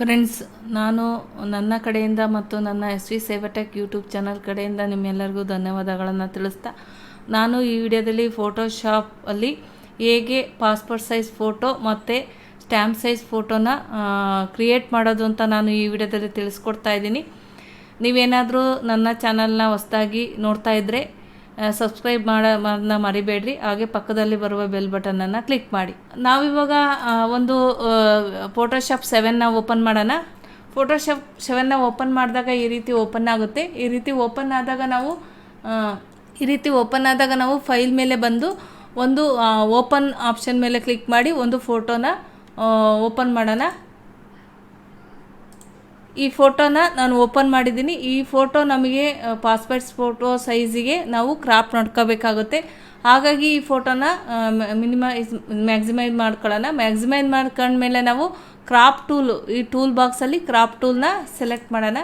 Friends ನಾನು ನನ್ನ ಕಡೆಯಿಂದ ಮತ್ತು ನನ್ನ S V Sevatech YouTube channel ಕಡೆಯಿಂದ ನಿಮ್ಮೆಲ್ಲರಿಗೂ ಧನ್ಯವಾದಗಳನ್ನು ತಿಳಿಸ್ತಾ, ನಾನು ಈ ವಿಡಿಯೋದಲ್ಲಿ ಫೋಟೋಶಾಪಲ್ಲಿ ಹೇಗೆ ಪಾಸ್ಪೋರ್ಟ್ ಸೈಜ್ ಫೋಟೋ ಮತ್ತು ಸ್ಟ್ಯಾಂಪ್ ಸೈಜ್ ಫೋಟೋನ ಕ್ರಿಯೇಟ್ ಮಾಡೋದು ಅಂತ ನಾನು ಈ ವಿಡಿಯೋದಲ್ಲಿ ತಿಳಿಸ್ಕೊಡ್ತಾ ಇದ್ದೀನಿ. ನೀವೇನಾದರೂ ನನ್ನ ಚಾನಲ್ನ ಹೊಸದಾಗಿ ನೋಡ್ತಾ ಇದ್ದರೆ ಸಬ್ಸ್ಕ್ರೈಬ್ ಮಾಡೋದನ್ನ ಮರಿಬೇಡ್ರಿ. ಹಾಗೆ ಪಕ್ಕದಲ್ಲಿ ಬರುವ ಬೆಲ್ ಬಟನನ್ನು ಕ್ಲಿಕ್ ಮಾಡಿ. ನಾವಿವಾಗ ಒಂದು ಫೋಟೋಶಾಪ್ ಸೆವೆನ್ನ ಓಪನ್ ಮಾಡೋಣ. ಫೋಟೋಶಾಪ್ ಸೆವೆನ್ನ ಓಪನ್ ಮಾಡಿದಾಗ ಈ ರೀತಿ ಓಪನ್ ಆಗುತ್ತೆ. ಈ ರೀತಿ ಓಪನ್ ಆದಾಗ ನಾವು ಈ ರೀತಿ ಓಪನ್ ಆದಾಗ ನಾವು ಫೈಲ್ ಮೇಲೆ ಬಂದು ಒಂದು ಓಪನ್ ಆಪ್ಷನ್ ಮೇಲೆ ಕ್ಲಿಕ್ ಮಾಡಿ ಒಂದು ಫೋಟೋನ ಓಪನ್ ಮಾಡೋಣ. ಈ ಫೋಟೋನ ನಾನು ಓಪನ್ ಮಾಡಿದ್ದೀನಿ. ಈ ಫೋಟೋ ನಮಗೆ ಪಾಸ್ಪೋರ್ಟ್ ಫೋಟೋ ಸೈಜಿಗೆ ನಾವು ಕ್ರಾಪ್ ನೋಡ್ಕೋಬೇಕಾಗುತ್ತೆ ಹಾಗಾಗಿ ಈ ಫೋಟೋನ ಮಿನಿಮೈಸ್, ಮ್ಯಾಕ್ಸಿಮೈಸ್ ಮಾಡ್ಕೊಳ್ಳೋಣ. ಮ್ಯಾಕ್ಸಿಮೈಸ್ ಮಾಡ್ಕೊಂಡ್ಮೇಲೆ ನಾವು ಕ್ರಾಪ್ ಟೂಲು, ಈ ಟೂಲ್ ಬಾಕ್ಸಲ್ಲಿ ಕ್ರಾಪ್ ಟೂಲ್ನ ಸೆಲೆಕ್ಟ್ ಮಾಡೋಣ.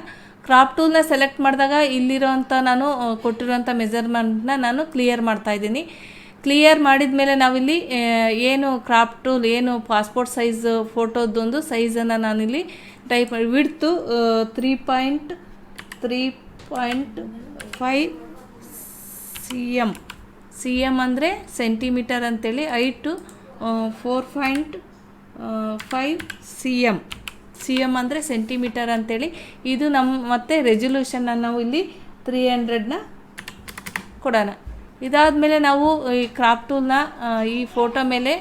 ಕ್ರಾಪ್ ಟೂಲ್ನ ಸೆಲೆಕ್ಟ್ ಮಾಡಿದಾಗ ಇಲ್ಲಿರೋಂಥ ನಾನು ಕೊಟ್ಟಿರೋಂಥ ಮೆಜರ್ಮೆಂಟ್ನ ನಾನು ಕ್ಲಿಯರ್ ಮಾಡ್ತಾಯಿದ್ದೀನಿ ಕ್ಲಿಯರ್ ಮಾಡಿದ ಮೇಲೆ ನಾವಿಲ್ಲಿ ಏನು ಕ್ರಾಪ್ ಟೂಲ್ ಏನು ಪಾಸ್ಪೋರ್ಟ್ ಸೈಜ್ ಫೋಟೋದೊಂದು ಸೈಜನ್ನು ನಾನಿಲ್ಲಿ type width three point three point five C M C M ಅಂದರೆ ಸೆಂಟಿಮೀಟರ್ ಅಂತೇಳಿ height four point five C M C M ಅಂದರೆ ಸೆಂಟಿಮೀಟರ್ ಅಂತೇಳಿ, ಇದು ನಮ್ಮ ಮತ್ತು ರೆಸೊಲ್ಯೂಷನ್ನ ನಾವು ಇಲ್ಲಿ ತ್ರೀ ಹಂಡ್ರೆಡ್ನ ಕೊಡೋಣ. ಇದಾದಮೇಲೆ ನಾವು ಈ ಕ್ರಾಪ್ ಟೂಲ್ನ ಈ ಫೋಟೋ ಮೇಲೆ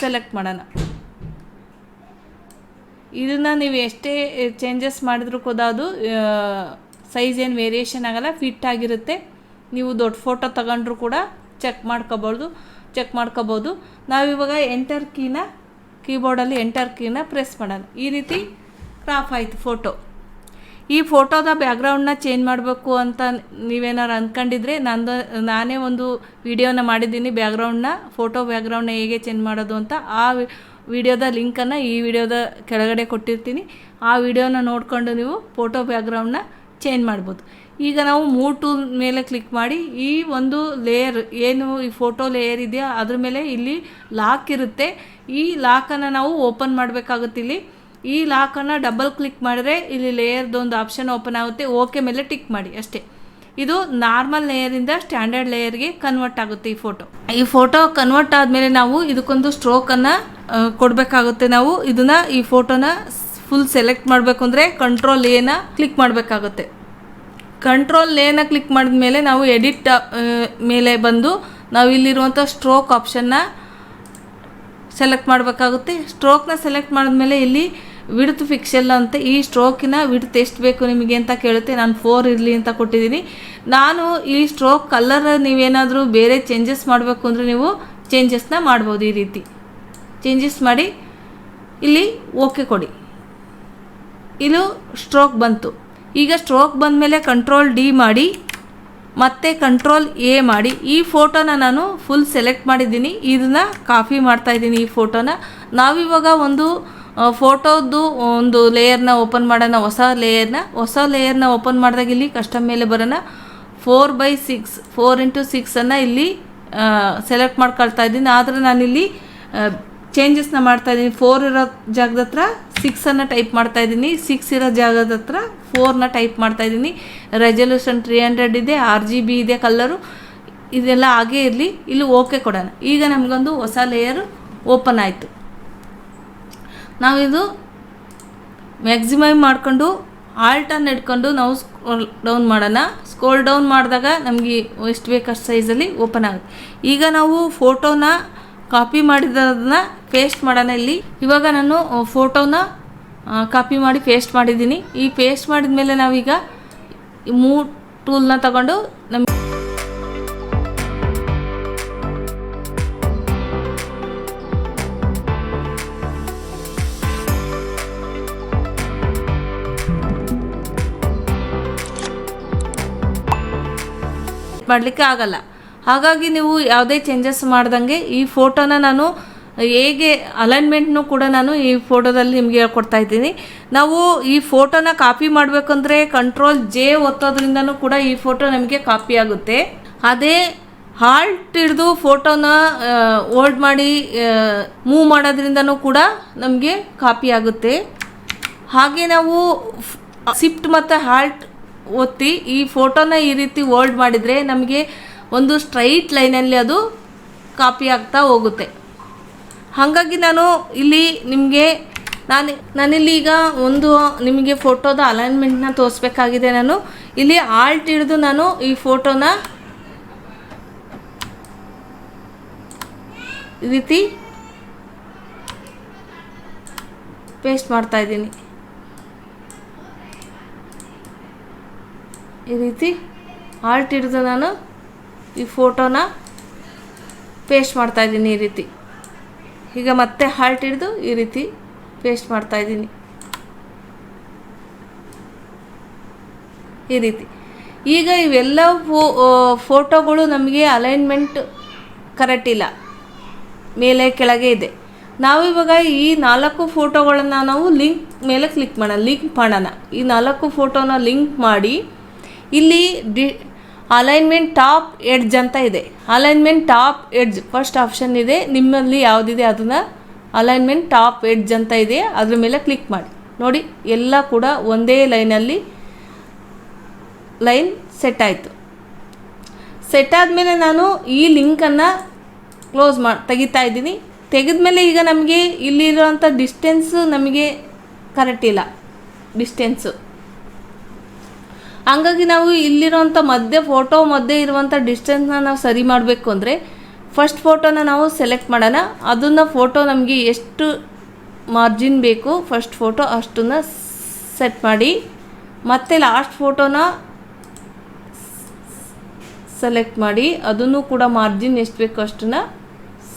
ಸೆಲೆಕ್ಟ್ ಮಾಡೋಣ. ಇದನ್ನು ನೀವು ಎಷ್ಟೇ ಚೇಂಜಸ್ ಮಾಡಿದ್ರೂ ಕೂಡ ಅದು ಸೈಜ್ ಏನು ವೇರಿಯೇಷನ್ ಆಗಲ್ಲ ಫಿಟ್ ಆಗಿರುತ್ತೆ. ನೀವು ದೊಡ್ಡ ಫೋಟೋ ತಗೊಂಡ್ರು ಕೂಡ ಚೆಕ್ ಮಾಡ್ಕೋಬೋದು ಚೆಕ್ ಮಾಡ್ಕೋಬೋದು. ನಾವಿವಾಗ ಎಂಟರ್ ಕೀನ ಕೀಬೋರ್ಡಲ್ಲಿ ಎಂಟರ್ ಕೀನ ಪ್ರೆಸ್ ಮಾಡೋಣ. ಈ ರೀತಿ ಕ್ರಾಫ್ ಆಯಿತು ಫೋಟೋ ಈ ಫೋಟೋದ ಬ್ಯಾಕ್ಗ್ರೌಂಡ್ನ ಚೇಂಜ್ ಮಾಡಬೇಕು ಅಂತ ನೀವೇನಾರು ಅಂದ್ಕೊಂಡಿದ್ರೆ ನಂದು, ನಾನೇ ಒಂದು ವಿಡಿಯೋನ ಮಾಡಿದ್ದೀನಿ ಬ್ಯಾಕ್ಗ್ರೌಂಡ್ನ, ಫೋಟೋ ಬ್ಯಾಕ್ಗ್ರೌಂಡ್ನ ಹೇಗೆ ಚೇಂಜ್ ಮಾಡೋದು ಅಂತ ಆ ವಿಡಿಯೋದ ಲಿಂಕನ್ನು ಈ ವಿಡಿಯೋದ ಕೆಳಗಡೆ ಕೊಟ್ಟಿರ್ತೀನಿ. ಆ ವಿಡಿಯೋನ ನೋಡಿಕೊಂಡು ನೀವು ಫೋಟೋ ಬ್ಯಾಕ್ಗ್ರೌಂಡ್ನ ಚೇಂಜ್ ಮಾಡ್ಬೋದು. ಈಗ ನಾವು ಮೂ ಟೂಲ್ ಮೇಲೆ ಕ್ಲಿಕ್ ಮಾಡಿ, ಈ ಒಂದು ಲೇಯರ್, ಏನು ಈ ಫೋಟೋ ಲೇಯರ್ ಇದೆಯಾ ಅದ್ರ ಮೇಲೆ ಇಲ್ಲಿ ಲಾಕ್ ಇರುತ್ತೆ. ಈ ಲಾಕನ್ನು ನಾವು ಓಪನ್ ಮಾಡಬೇಕಾಗುತ್ತೆ ಇಲ್ಲಿ. ಈ ಲಾಕನ್ನು ಡಬಲ್ ಕ್ಲಿಕ್ ಮಾಡಿದ್ರೆ ಇಲ್ಲಿ ಲೇಯರ್ದೊಂದು ಆಪ್ಷನ್ ಓಪನ್ ಆಗುತ್ತೆ. ಓಕೆ ಮೇಲೆ ಟಿಕ್ ಮಾಡಿ, ಅಷ್ಟೇ. ಇದು ನಾರ್ಮಲ್ ಲೇಯರಿಂದ ಸ್ಟ್ಯಾಂಡರ್ಡ್ ಲೇಯರ್ಗೆ ಕನ್ವರ್ಟ್ ಆಗುತ್ತೆ ಈ ಫೋಟೋ ಈ ಫೋಟೋ ಕನ್ವರ್ಟ್ ಆದಮೇಲೆ ನಾವು ಇದಕ್ಕೊಂದು ಸ್ಟ್ರೋಕನ್ನು ಕೊಡಬೇಕಾಗುತ್ತೆ ನಾವು. ಇದನ್ನು ಈ ಫೋಟೋನ ಫುಲ್ ಸೆಲೆಕ್ಟ್ ಮಾಡಬೇಕು ಅಂದರೆ ಕಂಟ್ರೋಲ್ ಏನ ಕ್ಲಿಕ್ ಮಾಡಬೇಕಾಗುತ್ತೆ. ಕಂಟ್ರೋಲ್ ಲೇನ ಕ್ಲಿಕ್ ಮಾಡಿದ ಮೇಲೆ ನಾವು ಎಡಿಟ್ ಮೇಲೆ ಬಂದು ನಾವು ಇಲ್ಲಿರುವಂಥ ಸ್ಟ್ರೋಕ್ ಆಪ್ಷನ್ನ ಸೆಲೆಕ್ಟ್ ಮಾಡಬೇಕಾಗುತ್ತೆ. ಸ್ಟ್ರೋಕ್ನ ಸೆಲೆಕ್ಟ್ ಮಾಡಿದ್ಮೇಲೆ ಇಲ್ಲಿ ವಿಡ್ತ್ ಫಿಕ್ಸೆಲ್ ಅಂತ ಈ ಸ್ಟ್ರೋಕಿನ ವಿಡ್ತ್ ಎಷ್ಟು ಬೇಕು ನಿಮಗೆ ಅಂತ ಕೇಳುತ್ತೆ. ನಾನು ಫೋರ್ ಇರಲಿ ಅಂತ ಕೊಟ್ಟಿದ್ದೀನಿ. ನಾನು ಈ ಸ್ಟ್ರೋಕ್ ಕಲರ್ ನೀವೇನಾದರೂ ಬೇರೆ ಚೇಂಜಸ್ ಮಾಡಬೇಕು ಅಂದರೆ ನೀವು ಚೇಂಜಸ್ನ ಮಾಡ್ಬೋದು ಈ ರೀತಿ. ಚೇಂಜಸ್ ಮಾಡಿ, ಇಲ್ಲಿ ಓಕೆ ಕೊಡಿ. ಇದು ಸ್ಟ್ರೋಕ್ ಬಂತು. ಈಗ ಸ್ಟ್ರೋಕ್ ಬಂದ ಮೇಲೆ ಕಂಟ್ರೋಲ್ ಡಿ ಮಾಡಿ, ಮತ್ತೆ ಕಂಟ್ರೋಲ್ ಎ ಮಾಡಿ, ಈ ಫೋಟೋನ ನಾನು ಫುಲ್ ಸೆಲೆಕ್ಟ್ ಮಾಡಿದ್ದೀನಿ. ಇದನ್ನ ಕಾಫಿ ಮಾಡ್ತಾ ಇದ್ದೀನಿ ಈ ಫೋಟೋನ ನಾವಿವಾಗ ಒಂದು ಫೋಟೋದು ಒಂದು ಲೇಯರ್ನ ಓಪನ್ ಮಾಡೋಣ, ಹೊಸ ಲೇಯರ್ನ ಹೊಸ ಲೇಯರ್ನ ಓಪನ್ ಮಾಡಿದಾಗ ಇಲ್ಲಿ ಕಸ್ಟಮ್ ಮೇಲೆ ಬರೋಣ. Four by six four into ಸಿಕ್ಸನ್ನು ಇಲ್ಲಿ ಸೆಲೆಕ್ಟ್ ಮಾಡ್ಕೊಳ್ತಾ ಇದ್ದೀನಿ. ಆದರೆ ನಾನಿಲ್ಲಿ ಚೇಂಜಸ್ನ ಮಾಡ್ತಾ ಇದ್ದೀನಿ. ಫೋರ್ ಇರೋ ಜಾಗದ ಹತ್ರ ಸಿಕ್ಸನ್ನು ಟೈಪ್ ಮಾಡ್ತಾ ಇದ್ದೀನಿ. ಸಿಕ್ಸ್ ಇರೋ ಜಾಗದ ಹತ್ರ ಫೋರ್ನ ಟೈಪ್ ಮಾಡ್ತಾ ಇದ್ದೀನಿ. ರೆಸಲ್ಯೂಷನ್ ತ್ರೀ ಹಂಡ್ರೆಡ್ ಇದೆ ಆರ್ ಜಿ ಬಿ ಇದೆ ಕಲ್ಲರು ಇದೆಲ್ಲ ಹಾಗೇ ಇರಲಿ. ಇಲ್ಲಿ ಓಕೆ ಕೊಡೋಣ. ಈಗ ನಮಗೊಂದು ಹೊಸ ಲೇಯರ್ ಓಪನ್ ಆಯಿತು. ನಾವಿದು ಮ್ಯಾಕ್ಸಿಮಮ್ ಮಾಡಿಕೊಂಡು ಆಲ್ಟನ್ನು ಇಟ್ಕೊಂಡು ನಾವು ಸ್ಕ್ರೋಲ್ ಡೌನ್ ಮಾಡೋಣ. ಸ್ಕ್ರೋಲ್ ಡೌನ್ ಮಾಡಿದಾಗ ನಮಗೆ ಎಷ್ಟು ಬೇಕಷ್ಟು ಸೈಜಲ್ಲಿ ಓಪನ್ ಆಗುತ್ತೆ. ಈಗ ನಾವು ಫೋಟೋನ ಕಾಪಿ ಮಾಡಿದ್ದನ್ನು ಪೇಸ್ಟ್ ಮಾಡೋಣ ಇಲ್ಲಿ. ಇವಾಗ ನಾನು ಫೋಟೋನ ಕಾಪಿ ಮಾಡಿ ಪೇಸ್ಟ್ ಮಾಡಿದ್ದೀನಿ. ಈ ಪೇಸ್ಟ್ ಮಾಡಿದ ಮೇಲೆ ನಾವೀಗ ಮೂ ಟೂಲ್ನ ತಗೊಂಡು ನಮಗೆ ಮಾಡಲಿಕ್ಕೆ ಆಗಲ್ಲ. ಹಾಗಾಗಿ ನೀವು ಯಾವುದೇ ಚೇಂಜಸ್ ಮಾಡ್ದಂಗೆ ಈ ಫೋಟೋನ ನಾನು ಹೇಗೆ ಅಲೈನ್ಮೆಂಟ್ನು ಕೂಡ ನಾನು ಈ ಫೋಟೋದಲ್ಲಿ ನಿಮಗೆ ಹೇಳ್ಕೊಡ್ತಾ ಇದ್ದೀನಿ. ನಾವು ಈ ಫೋಟೋನ ಕಾಪಿ ಮಾಡಬೇಕಂದ್ರೆ ಕಂಟ್ರೋಲ್ ಜೆ ಒತ್ತೋದ್ರಿಂದನೂ ಕೂಡ ಈ ಫೋಟೋ ನಮಗೆ ಕಾಪಿ ಆಗುತ್ತೆ. ಅದೇ ಹಾಲ್ಟ್ ಹಿಡಿದು ಫೋಟೋನ ಹೋಲ್ಡ್ ಮಾಡಿ ಮೂವ್ ಮಾಡೋದ್ರಿಂದನೂ ಕೂಡ ನಮಗೆ ಕಾಪಿ ಆಗುತ್ತೆ. ಹಾಗೆ ನಾವು ಸಿಫ್ಟ್ ಮತ್ತು ಹಾಲ್ಟ್ ಒತ್ತಿ ಈ ಫೋಟೋನ ಈ ರೀತಿ ಓಲ್ಡ್ ಮಾಡಿದರೆ ನಮಗೆ ಒಂದು ಸ್ಟ್ರೈಟ್ ಲೈನಲ್ಲಿ ಅದು ಕಾಪಿ ಆಗ್ತಾ ಹೋಗುತ್ತೆ. ಹಾಗಾಗಿ ನಾನು ಇಲ್ಲಿ ನಿಮಗೆ ನಾನು, ನಾನಿಲ್ಲಿ ಈಗ ಒಂದು ನಿಮಗೆ ಫೋಟೋದ ಅಲೈನ್ಮೆಂಟ್ನ ತೋರಿಸ್ಬೇಕಾಗಿದೆ ನಾನು. ಇಲ್ಲಿ ಆಲ್ಟ್ ಹಿಡಿದು ನಾನು ಈ ಫೋಟೋನ ಈ ರೀತಿ ಪೇಸ್ಟ್ ಮಾಡ್ತಾ ಇದ್ದೀನಿ. ಈ ರೀತಿ ಆಲ್ಟ್ ಹಿಡಿದು ನಾನು ಈ ಫೋಟೋನ ಪೇಸ್ಟ್ ಮಾಡ್ತಾಯಿದ್ದೀನಿ ಈ ರೀತಿ. ಈಗ ಮತ್ತೆ ಹಾಲ್ಟ್ ಹಿಡಿದು ಈ ರೀತಿ ಪೇಸ್ಟ್ ಮಾಡ್ತಾಯಿದ್ದೀನಿ ಈ ರೀತಿ. ಈಗ ಇವೆಲ್ಲ ಫೋ ಫೋಟೋಗಳು ನಮಗೆ ಅಲೈನ್ಮೆಂಟ್ ಕರೆಕ್ಟ್ ಇಲ್ಲ. ಮೇಲೆ, ಕೆಳಗೆ ಇದೆ. ನಾವು ಇವಾಗ ಈ ನಾಲ್ಕು ಫೋಟೋಗಳನ್ನು ನಾವು ಲಿಂಕ್ ಮೇಲೆ ಕ್ಲಿಕ್ ಮಾಡೋಣ, ಲಿಂಕ್ ಮಾಡೋಣ. ಈ ನಾಲ್ಕು ಫೋಟೋನ ಲಿಂಕ್ ಮಾಡಿ ಇಲ್ಲಿ ಡಿ ಅಲೈನ್ಮೆಂಟ್ ಟಾಪ್ ಎಡ್ಜ್ ಅಂತ ಇದೆ. Alignment top edge first option ಇದೆ. ನಿಮ್ಮಲ್ಲಿ ಯಾವುದಿದೆ ಅದನ್ನು ಅಲೈನ್ಮೆಂಟ್ ಟಾಪ್ ಎಡ್ಜ್ ಅಂತ ಇದೆ. ಅದ್ರ ಮೇಲೆ ಕ್ಲಿಕ್ ಮಾಡಿ. ನೋಡಿ, ಎಲ್ಲ ಕೂಡ ಒಂದೇ ಲೈನಲ್ಲಿ ಲೈನ್ ಸೆಟ್ ಆಯಿತು. ಸೆಟ್ ಆದಮೇಲೆ ನಾನು ಈ ಲಿಂಕನ್ನು ಕ್ಲೋಸ್ ಮಾಡಿ ತೆಗಿತಾ ಇದ್ದೀನಿ. ತೆಗೆದ್ಮೇಲೆ ಈಗ ನಮಗೆ ಇಲ್ಲಿರುವಂಥ ಡಿಸ್ಟೆನ್ಸು ನಮಗೆ ಕರೆಕ್ಟ್ ಇಲ್ಲ. ಡಿಸ್ಟೆನ್ಸು ಹಂಗಾಗಿ ನಾವು ಇಲ್ಲಿರುವಂಥ ಮಧ್ಯೆ ಫೋಟೋ ಮಧ್ಯೆ ಇರುವಂಥ ಡಿಸ್ಟೆನ್ಸ್ನ ನಾವು ಸರಿ ಮಾಡಬೇಕು ಅಂದರೆ ಫಸ್ಟ್ ಫೋಟೋನ ನಾವು ಸೆಲೆಕ್ಟ್ ಮಾಡೋಣ. ಅದನ್ನು ಫೋಟೋ ನಮಗೆ ಎಷ್ಟು ಮಾರ್ಜಿನ್ ಬೇಕು ಫಸ್ಟ್ ಫೋಟೋ ಅಷ್ಟನ್ನು ಸೆಟ್ ಮಾಡಿ, ಮತ್ತೆ ಲಾಸ್ಟ್ ಫೋಟೋನ ಸೆಲೆಕ್ಟ್ ಮಾಡಿ, ಅದನ್ನು ಕೂಡ ಮಾರ್ಜಿನ್ ಎಷ್ಟು ಬೇಕು ಅಷ್ಟನ್ನು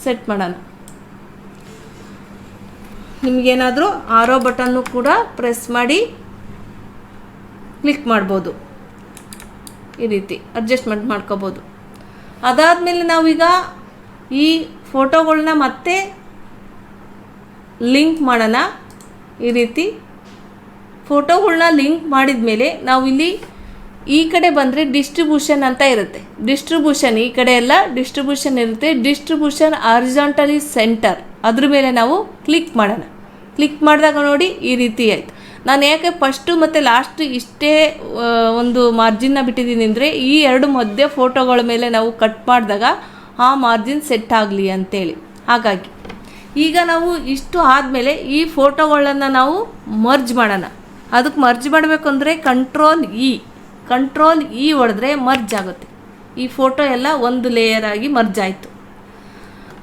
ಸೆಟ್ ಮಾಡೋಣ. ನಿಮಗೇನಾದರೂ ಆರೋ ಬಟನ್ನು ಕೂಡ ಪ್ರೆಸ್ ಮಾಡಿ ಕ್ಲಿಕ್ ಮಾಡ್ಬೋದು. ಈ ರೀತಿ ಅಡ್ಜಸ್ಟ್ಮೆಂಟ್ ಮಾಡ್ಕೋಬೋದು. ಅದಾದಮೇಲೆ ನಾವೀಗ ಈ ಫೋಟೋಗಳನ್ನ ಮತ್ತೆ ಲಿಂಕ್ ಮಾಡೋಣ. ಈ ರೀತಿ ಫೋಟೋಗಳನ್ನ ಲಿಂಕ್ ಮಾಡಿದ ಮೇಲೆ ನಾವು ಇಲ್ಲಿ ಈ ಕಡೆ ಬಂದರೆ ಡಿಸ್ಟ್ರಿಬ್ಯೂಷನ್ ಅಂತ ಇರುತ್ತೆ. ಡಿಸ್ಟ್ರಿಬ್ಯೂಷನ್ ಈ ಕಡೆ ಎಲ್ಲ ಡಿಸ್ಟ್ರಿಬ್ಯೂಷನ್ ಇರುತ್ತೆ. ಡಿಸ್ಟ್ರಿಬ್ಯೂಷನ್ ಆರಿಜಾಂಟಲಿ ಸೆಂಟರ್ ಅದ್ರ ಮೇಲೆ ನಾವು ಕ್ಲಿಕ್ ಮಾಡೋಣ. ಕ್ಲಿಕ್ ಮಾಡಿದಾಗ ನೋಡಿ ಈ ರೀತಿ ಆಯಿತು. ನಾನು ಯಾಕೆ ಫಸ್ಟು ಮತ್ತು ಲಾಸ್ಟ್ ಇಷ್ಟೇ ಒಂದು ಮಾರ್ಜಿನ್ನ ಬಿಟ್ಟಿದ್ದೀನಿ ಅಂದರೆ ಈ ಎರಡು ಮಧ್ಯೆ ಫೋಟೋಗಳ ಮೇಲೆ ನಾವು ಕಟ್ ಮಾಡಿದಾಗ ಆ ಮಾರ್ಜಿನ್ ಸೆಟ್ ಆಗಲಿ ಅಂತೇಳಿ. ಹಾಗಾಗಿ ಈಗ ನಾವು ಇಷ್ಟು ಆದಮೇಲೆ ಈ ಫೋಟೋಗಳನ್ನು ನಾವು ಮರ್ಜ್ ಮಾಡೋಣ. ಅದಕ್ಕೆ ಮರ್ಜ್ ಮಾಡಬೇಕು ಅಂದರೆ ಕಂಟ್ರೋಲ್ ಇ ಕಂಟ್ರೋಲ್ ಇ ಹೊಡೆದ್ರೆ ಮರ್ಜ್ ಆಗುತ್ತೆ. ಈ ಫೋಟೋ ಎಲ್ಲ ಒಂದು ಲೇಯರ್ ಆಗಿ ಮರ್ಜ್ ಆಯಿತು.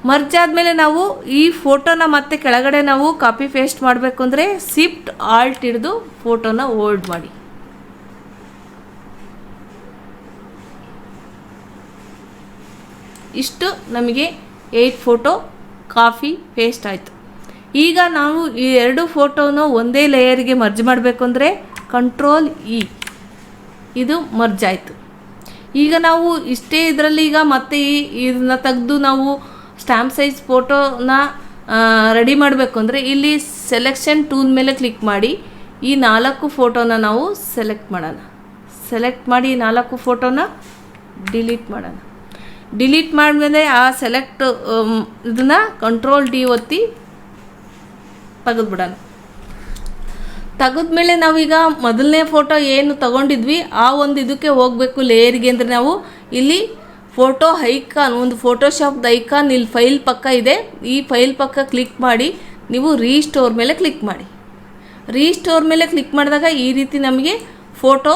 ಮರ್ಜ್ ಆದಮೇಲೆ ನಾವು ಈ ಫೋಟೋನ ಮತ್ತೆ ಕೆಳಗಡೆ ನಾವು ಕಾಪಿ ಪೇಸ್ಟ್ ಮಾಡಬೇಕು ಅಂದರೆ ಸಿಫ್ಟ್ ಆಲ್ಟ್ ಹಿಡಿದು ಫೋಟೋನ ಹೋಲ್ಡ್ ಮಾಡಿ. ಇಷ್ಟು ನಮಗೆ ಏಯ್ಟ್ ಫೋಟೋ ಕಾಫಿ ಪೇಸ್ಟ್ ಆಯಿತು. ಈಗ ನಾವು ಈ ಎರಡು ಫೋಟೋನ ಒಂದೇ ಲೇಯರ್ಗೆ ಮರ್ಜ್ ಮಾಡಬೇಕು ಅಂದರೆ ಕಂಟ್ರೋಲ್ ಇ ಇದು ಮರ್ಜ್ ಆಯಿತು. ಈಗ ನಾವು ಇಷ್ಟೇ ಇದರಲ್ಲಿ ಈಗ ಮತ್ತೆ ಈ ಇದನ್ನ ತೆಗೆದು ನಾವು ಸ್ಟ್ಯಾಂಪ್ ಸೈಜ್ ಫೋಟೋನ ರೆಡಿ ಮಾಡಬೇಕು ಅಂದರೆ ಇಲ್ಲಿ ಸೆಲೆಕ್ಷನ್ ಟೂಲ್ ಮೇಲೆ ಕ್ಲಿಕ್ ಮಾಡಿ ಈ ನಾಲ್ಕು ಫೋಟೋನ ನಾವು ಸೆಲೆಕ್ಟ್ ಮಾಡೋಣ. ಸೆಲೆಕ್ಟ್ ಮಾಡಿ ಈ ನಾಲ್ಕು ಫೋಟೋನ ಡಿಲೀಟ್ ಮಾಡೋಣ. ಡಿಲೀಟ್ ಮಾಡಿದ್ಮೇಲೆ ಆ ಸೆಲೆಕ್ಟ್ ಇದನ್ನು ಕಂಟ್ರೋಲ್ ಡಿ ಒತ್ತಿ ತೆಗೆದ್ಬಿಡೋಣ. ತೆಗೆದ್ಮೇಲೆ ನಾವೀಗ ಮೊದಲನೇ ಫೋಟೋ ಏನು ತಗೊಂಡಿದ್ವಿ, ಆ ಒಂದು ಇದಕ್ಕೆ ಹೋಗಬೇಕು ಲೇಯರ್ಗೆ ಅಂದರೆ ನಾವು ಇಲ್ಲಿ ಫೋಟೋ ಐಕಾನ್, ಒಂದು ಫೋಟೋಶಾಪ್ದ ಐಕಾನ್, ಇಲ್ಲಿ ಫೈಲ್ ಪಕ್ಕ ಇದೆ. ಈ ಫೈಲ್ ಪಕ್ಕ ಕ್ಲಿಕ್ ಮಾಡಿ, ನೀವು ರೀಸ್ಟೋರ್ ಮೇಲೆ ಕ್ಲಿಕ್ ಮಾಡಿ. ರೀಸ್ಟೋರ್ ಮೇಲೆ ಕ್ಲಿಕ್ ಮಾಡಿದಾಗ ಈ ರೀತಿ ನಮಗೆ ಫೋಟೋ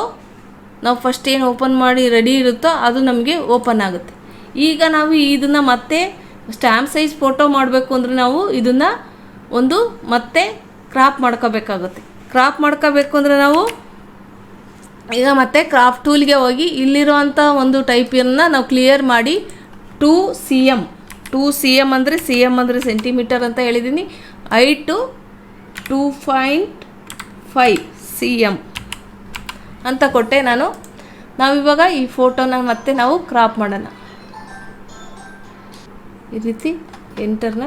ನಾವು ಫಸ್ಟ್ ಏನು ಓಪನ್ ಮಾಡಿ ರೆಡಿ ಇರುತ್ತೋ ಅದು ನಮಗೆ ಓಪನ್ ಆಗುತ್ತೆ. ಈಗ ನಾವು ಇದನ್ನು ಮತ್ತೆ ಸ್ಟ್ಯಾಂಪ್ ಸೈಜ್ ಫೋಟೋ ಮಾಡಬೇಕು ಅಂದರೆ ನಾವು ಇದನ್ನು ಒಂದು ಮತ್ತೆ ಕ್ರಾಪ್ ಮಾಡ್ಕೋಬೇಕಾಗುತ್ತೆ. ಕ್ರಾಪ್ ಮಾಡ್ಕೋಬೇಕು ಅಂದರೆ ನಾವು ಈಗ ಮತ್ತೆ ಕ್ರಾಫ್ಟ್ ಟೂಲ್ಗೆ ಹೋಗಿ ಇಲ್ಲಿರುವಂಥ ಒಂದು ಟೈಪನ್ನು ನಾವು ಕ್ಲಿಯರ್ ಮಾಡಿ two C M two C M ಅಂದರೆ ಸಿ ಎಂ ಅಂದರೆ ಸೆಂಟಿಮೀಟರ್ ಅಂತ ಹೇಳಿದ್ದೀನಿ height two point five C M ಅಂತ ಕೊಟ್ಟೆ ನಾನು. ನಾವಿವಾಗ ಈ ಫೋಟೋನ ಮತ್ತೆ ನಾವು ಕ್ರಾಪ್ ಮಾಡೋಣ. ಈ ರೀತಿ ಎಂಟರ್ನ.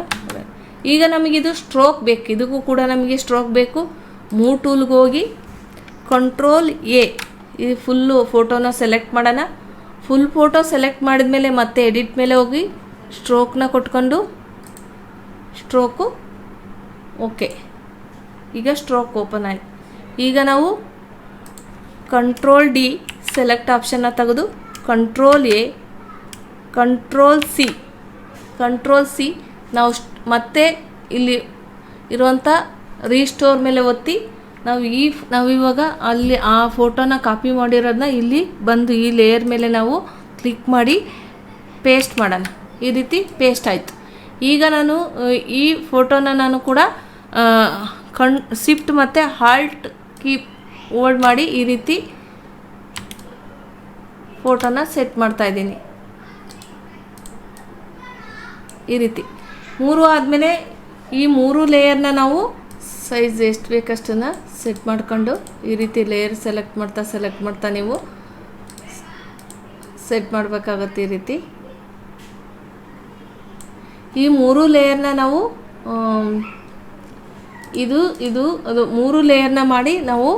ಈಗ ನಮಗಿದು ಸ್ಟ್ರೋಕ್ ಬೇಕು. ಇದಕ್ಕೂ ಕೂಡ ನಮಗೆ ಸ್ಟ್ರೋಕ್ ಬೇಕು. ಮೂ ಟೂಲ್ಗೆ ಹೋಗಿ ಕಂಟ್ರೋಲ್ ಎ ಇದು ಫುಲ್ಲು ಫೋಟೋನ ಸೆಲೆಕ್ಟ್ ಮಾಡೋಣ. ಫುಲ್ ಫೋಟೋ ಸೆಲೆಕ್ಟ್ ಮಾಡಿದ ಮೇಲೆ ಮತ್ತೆ ಎಡಿಟ್ ಮೇಲೆ ಹೋಗಿ ಸ್ಟ್ರೋಕ್ನ ಕೊಟ್ಕೊಂಡು, ಸ್ಟ್ರೋಕು, ಓಕೆ. ಈಗ ಸ್ಟ್ರೋಕ್ ಓಪನ್ ಆಯಿತು ಈಗ ನಾವು ಕಂಟ್ರೋಲ್ ಡಿ ಸೆಲೆಕ್ಟ್ ಆಪ್ಷನ್ನ ತೆಗೆದು control A, control C control C. ನಾವು ಮತ್ತೆ ಇಲ್ಲಿ ಇರುವಂಥ ರೀಸ್ಟೋರ್ ಮೇಲೆ ಒತ್ತಿ ನಾವು ಈ ನಾವು ಇವಾಗ ಅಲ್ಲಿ ಆ ಫೋಟೋನ ಕಾಪಿ ಮಾಡಿರೋದನ್ನ ಇಲ್ಲಿ ಬಂದು ಈ ಲೇಯರ್ ಮೇಲೆ ನಾವು ಕ್ಲಿಕ್ ಮಾಡಿ ಪೇಸ್ಟ್ ಮಾಡೋಣ. ಈ ರೀತಿ ಪೇಸ್ಟ್ ಆಯಿತು. ಈಗ ನಾನು ಈ ಫೋಟೋನ ನಾನು ಕೂಡ ಕಣ್ ಶಿಫ್ಟ್ ಮತ್ತು ಹಾಲ್ಟ್ ಕೀಪ್ ಓಲ್ಡ್ ಮಾಡಿ ಈ ರೀತಿ ಫೋಟೋನ ಸೆಟ್ ಮಾಡ್ತಾಯಿದ್ದೀನಿ ಈ ರೀತಿ. ಮೂರು ಆದಮೇಲೆ ಈ ಮೂರು ಲೇಯರ್ನ ನಾವು ಸೈಜ್ ಎಷ್ಟು ಬೇಕಷ್ಟನ್ನು ಸೆಟ್ ಮಾಡ್ಕೊಂಡು ಈ ರೀತಿ ಲೇಯರ್ ಸೆಲೆಕ್ಟ್ ಮಾಡ್ತಾ ಸೆಲೆಕ್ಟ್ ಮಾಡ್ತಾ ನೀವು ಸೆಟ್ ಮಾಡಬೇಕಾಗತ್ತೆ ಈ ರೀತಿ. ಈ ಮೂರು ಲೇಯರ್ನ ನಾವು ಇದು ಇದು, ಅದು ಮೂರು ಲೇಯರ್ನ ಮಾಡಿ ನಾವು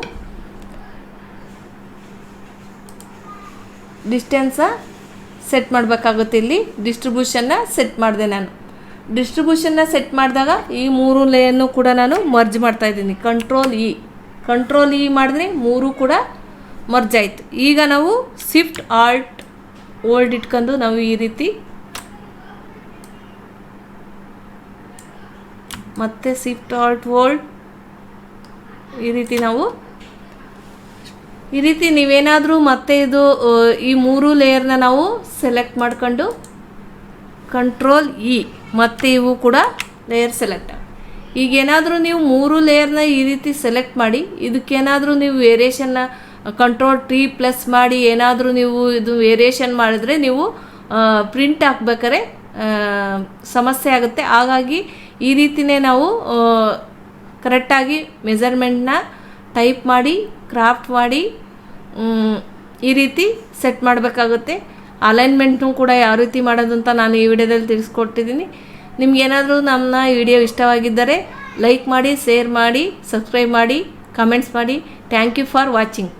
ಡಿಸ್ಟೆನ್ಸ ಸೆಟ್ ಮಾಡಬೇಕಾಗುತ್ತೆ ಇಲ್ಲಿ. ಡಿಸ್ಟ್ರಿಬ್ಯೂಷನ್ನ ಸೆಟ್ ಮಾಡಿದೆ ನಾನು. ಡಿಸ್ಟ್ರಿಬ್ಯೂಷನ್ನ ಸೆಟ್ ಮಾಡಿದಾಗ ಈ ಮೂರು ಲೇಯನ್ನು ಕೂಡ ನಾನು ಮರ್ಜ್ ಮಾಡ್ತಾ ಇದ್ದೀನಿ. ಕಂಟ್ರೋಲ್ ಇ ಕಂಟ್ರೋಲ್ ಇ ಮಾಡಿದ್ರೆ ಮೂರು ಕೂಡ ಮರ್ಜ್ ಆಯಿತು. ಈಗ ನಾವು ಸ್ವಿಫ್ಟ್ ಆರ್ಟ್ ಓಲ್ಡ್ ಇಟ್ಕೊಂಡು ನಾವು ಈ ರೀತಿ ಮತ್ತೆ ಸ್ವಿಫ್ಟ್ ಆರ್ಟ್ ಓಲ್ಡ್ ಈ ರೀತಿ ನಾವು ಈ ರೀತಿ ನೀವೇನಾದರೂ ಮತ್ತೆ ಇದು ಈ ಮೂರು ಲೇಯರ್ನ ನಾವು ಸೆಲೆಕ್ಟ್ ಮಾಡ್ಕೊಂಡು ಕಂಟ್ರೋಲ್ ಇ ಮತ್ತೆ ಇವು ಕೂಡ ಲೇಯರ್ ಸೆಲೆಕ್ಟ್ ಈಗ ಏನಾದರೂ ನೀವು ಮೂರು ಲೇಯರ್ನ ಈ ರೀತಿ ಸೆಲೆಕ್ಟ್ ಮಾಡಿ ಇದಕ್ಕೇನಾದರೂ ನೀವು ವೇರಿಯೇಷನ್ನ ಕಂಟ್ರೋಲ್ ಟಿ ಪ್ಲಸ್ ಮಾಡಿ, ಏನಾದರೂ ನೀವು ಇದು ವೇರಿಯೇಷನ್ ಮಾಡಿದ್ರೆ ನೀವು ಪ್ರಿಂಟ್ ಹಾಕ್ಬೇಕಾರೆ ಸಮಸ್ಯೆ ಆಗುತ್ತೆ. ಹಾಗಾಗಿ ಈ ರೀತಿಯೇ ನಾವು ಕರೆಕ್ಟಾಗಿ ಮೆಜರ್ಮೆಂಟ್ನ ಟೈಪ್ ಮಾಡಿ ಕ್ರಾಫ್ಟ್ ಮಾಡಿ ಈ ರೀತಿ ಸೆಟ್ ಮಾಡಬೇಕಾಗುತ್ತೆ. ಅಲೈನ್ಮೆಂಟ್ನು ಕೂಡ ಯಾವ ರೀತಿ ಮಾಡೋದು ಅಂತ ನಾನು ಈ ವಿಡಿಯೋದಲ್ಲಿ ತಿಳಿಸ್ಕೊಟ್ಟಿದ್ದೀನಿ. ನಿಮ್ಗೇನಾದರೂ ನಮ್ಮ ವಿಡಿಯೋ ಇಷ್ಟವಾಗಿದ್ದರೆ ಲೈಕ್ ಮಾಡಿ, ಶೇರ್ ಮಾಡಿ, ಸಬ್ಸ್ಕ್ರೈಬ್ ಮಾಡಿ, ಕಮೆಂಟ್ಸ್ ಮಾಡಿ. Thank you for watching.